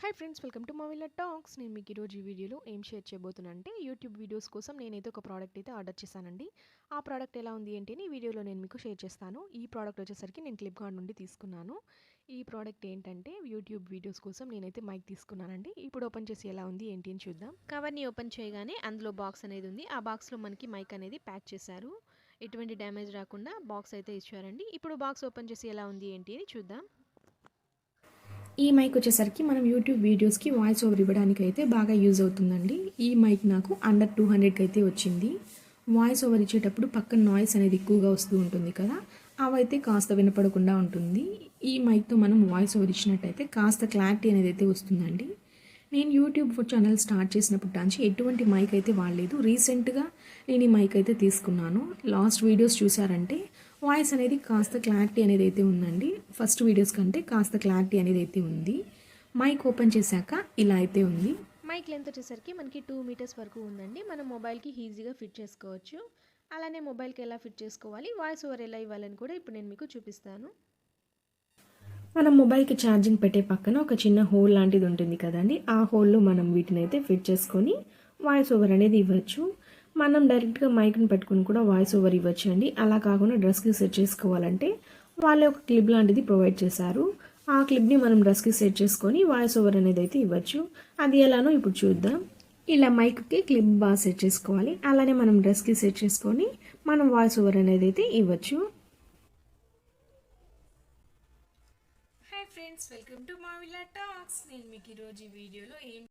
Hi friends welcome to Mavila talks నేను మీకు ఈరోజు ఈ వీడియోలో ఏం షేర్ చేయబోతున్నా అంటే యూట్యూబ్ వీడియోస్ కోసం నేనైతే ఒక ప్రోడక్ట్ అయితే ఆర్డర్ చేశానండి. ఆ ప్రోడక్ట్ ఎలా ఉంది ఏంటి అని వీడియోలో నేను మీకు షేర్ చేస్తాను. ఈ ప్రోడక్ట్ వచ్చేసరికి నేను ఫ్లిప్కార్ట్ నుండి తీసుకున్నాను. ఈ ప్రోడక్ట్ ఏంటంటే యూట్యూబ్ వీడియోస్ కోసం నేనైతే మైక్ తీసుకున్నానండి. ఇప్పుడు ఓపెన్ చేసి ఎలా ఉంది ఏంటి అని చూద్దాం. కవర్ని ఓపెన్ చేయగానే అందులో బాక్స్ అనేది ఉంది. ఆ బాక్స్లో మనకి మైక్ అనేది ప్యాక్ చేశారు. ఎటువంటి డ్యామేజ్ రాకుండా బాక్స్ అయితే ఇచ్చారండి. ఇప్పుడు బాక్స్ ఓపెన్ చేసి ఎలా ఉంది ఏంటి అని చూద్దాం. ఈ మైక్ వచ్చేసరికి మనం యూట్యూబ్ వీడియోస్కి వాయిస్ ఓవర్ ఇవ్వడానికి అయితే బాగా యూజ్ అవుతుందండి. ఈ మైక్ నాకు అండర్ టూ హండ్రెడ్కి అయితే వచ్చింది. వాయిస్ ఓవర్ ఇచ్చేటప్పుడు పక్కన నాయిస్ అనేది ఎక్కువగా వస్తూ ఉంటుంది కదా అవైతే కాస్త వినపడకుండా ఉంటుంది. ఈ మైక్తో మనం వాయిస్ ఓవర్ ఇచ్చినట్టయితే కాస్త క్లారిటీ అనేది అయితే వస్తుందండి. నేను యూట్యూబ్ ఛానల్ స్టార్ట్ చేసినప్పుడు నుంచి ఎటువంటి మైక్ అయితే వాడలేదు. రీసెంట్గా నేను ఈ మైక్ అయితే తీసుకున్నాను. లాస్ట్ వీడియోస్ చూసారంటే వాయిస్ అనేది కాస్త క్లారిటీ అనేది అయితే ఉందండి. ఫస్ట్ వీడియోస్ కంటే కాస్త క్లారిటీ అనేది అయితే ఉంది. మైక్ ఓపెన్ చేశాక ఇలా అయితే ఉంది. మైక్ లెంత్ వచ్చేసరికి మనకి టూ మీటర్స్ వరకు ఉందండి. మనం మొబైల్కి ఈజీగా ఫిట్ చేసుకోవచ్చు. అలానే మొబైల్కి ఎలా ఫిట్ చేసుకోవాలి వాయిస్ ఓవర్ ఎలా ఇవ్వాలని కూడా ఇప్పుడు నేను మీకు చూపిస్తాను. మనం మొబైల్కి ఛార్జింగ్ పెట్టే పక్కన ఒక చిన్న హోల్ లాంటిది ఉంటుంది కదండి. ఆ హోల్లో మనం వీటిని అయితే ఫిట్ చేసుకొని వాయిస్ ఓవర్ అనేది ఇవ్వచ్చు. మనం డైరెక్ట్గా మైక్ని పెట్టుకుని కూడా వాయిస్ ఓవర్ ఇవ్వచ్చు అండి అలా కాకుండా డ్రెస్కి సెట్ చేసుకోవాలంటే వాళ్ళే ఒక క్లిప్ లాంటిది ప్రొవైడ్ చేశారు. ఆ క్లిప్ని మనం డ్రెస్కి సెట్ చేసుకొని వాయిస్ ఓవర్ అనేది అయితే ఇవ్వచ్చు. అది ఎలానో ఇప్పుడు చూద్దాం. ఇలా మైక్కి క్లిప్ బాగా సెట్ చేసుకోవాలి. అలానే మనం డ్రెస్కి సెట్ చేసుకొని మనం వాయిస్ ఓవర్ అనేది అయితే ఇవ్వచ్చు. Hi friends welcome to Mavila talks నేను మీకు ఈరోజు ఈ వీడియోలో ఏం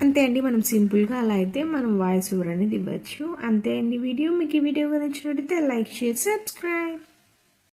అంతే అండి మనం సింపుల్గా అలా అయితే మనం వాయిస్ ఓవర్ అనేది ఇవ్వచ్చు. అంతే అండి వీడియో మీకు ఈ వీడియో నచ్చినట్టయితే లైక్ షేర్ సబ్స్క్రైబ్